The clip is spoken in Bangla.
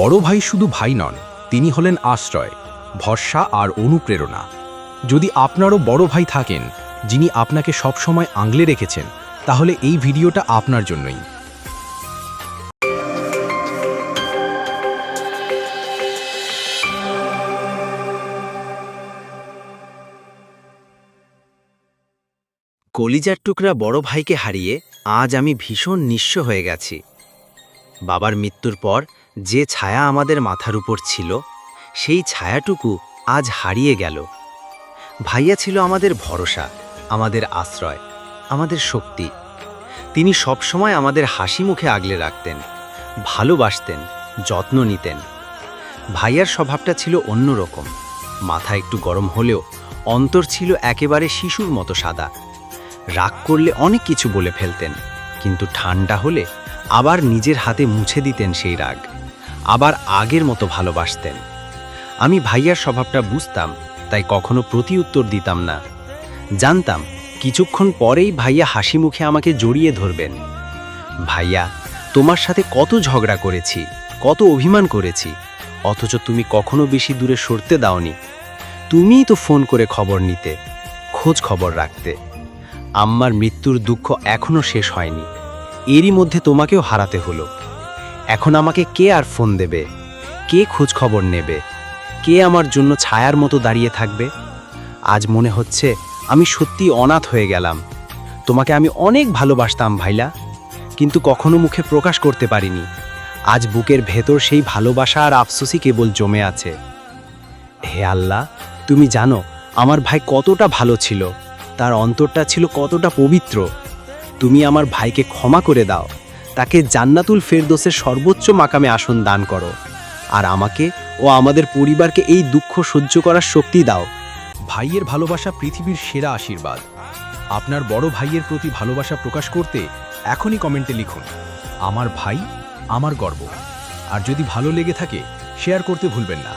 বড় ভাই শুধু ভাই নন, তিনি হলেন আশ্রয়, ভরসা আর অনুপ্রেরণা। যদি আপনারও বড় ভাই থাকেন, যিনি আপনাকে সবসময় আংলে রেখেছেন, তাহলে এই ভিডিওটা আপনার জন্যই। কলিজার টুকরা বড় ভাইকে হারিয়ে আজ আমি ভীষণ নিঃস্ব হয়ে গেছি। বাবার মৃত্যুর পর যে ছায়া আমাদের মাথার উপর ছিল, সেই ছায়াটুকু আজ হারিয়ে গেল। ভাইয়া ছিল আমাদের ভরসা, আমাদের আশ্রয়, আমাদের শক্তি। তিনি সবসময় আমাদের হাসি মুখে আগলে রাখতেন, ভালোবাসতেন, যত্ন নিতেন। ভাইয়ার স্বভাবটা ছিল অন্যরকম। মাথা একটু গরম হলেও অন্তর ছিল একেবারে শিশুর মতো সাদা। রাগ করলে অনেক কিছু বলে ফেলতেন, কিন্তু ঠান্ডা হলে আবার নিজের হাতে মুছে দিতেন সেই রাগ। আবার আগের মতো ভালোবাসতেন। আমি ভাইয়ার স্বভাবটা বুঝতাম, তাই কখনো প্রতি উত্তর দিতাম না। জানতাম, কিছুক্ষণ পরেই ভাইয়া হাসি মুখে আমাকে জড়িয়ে ধরবেন। ভাইয়া, তোমার সাথে কত ঝগড়া করেছি, কত অভিমান করেছি, অথচ তুমি কখনো বেশি দূরে সরতে দাওনি। তুমিই তো ফোন করে খবর নিতে, খোঁজ খবর রাখতে। আম্মার মৃত্যুর দুঃখ এখনও শেষ হয়নি। এরই মধ্যে তোমাকেও হারাতে হলো। এখন আমাকে কে আর ফোন দেবে? কে খোঁজ খবর নেবে? কে আমার জন্য ছায়ার মতো দাঁড়িয়ে থাকবে? আজ মনে হচ্ছে আমি সত্যি অনাথ হয়ে গেলাম। তোমাকে আমি অনেক ভালোবাসতাম ভাইলা, কিন্তু কখনো মুখে প্রকাশ করতে পারিনি। আজ বুকের ভেতর সেই ভালোবাসা আর আফসোসই কেবল জমে আছে। হে আল্লাহ, তুমি জানো, আমার ভাই কতটা ভালো ছিল, তার অন্তরটা ছিল কতটা পবিত্র। তুমি আমার ভাইকে ক্ষমা করে দাও। তাকে জান্নাতুল ফেরদোসের সর্বোচ্চ মাকামে আসন দান করো। আর আমাকে ও আমাদের পরিবারকে এই দুঃখ সহ্য করার শক্তি দাও। ভাইয়ের ভালোবাসা পৃথিবীর সেরা আশীর্বাদ। আপনার বড় ভাইয়ের প্রতি ভালোবাসা প্রকাশ করতে এখনই কমেন্টে লিখুন, আমার ভাই, আমার গর্ব। আর যদি ভালো লেগে থাকে, শেয়ার করতে ভুলবেন না।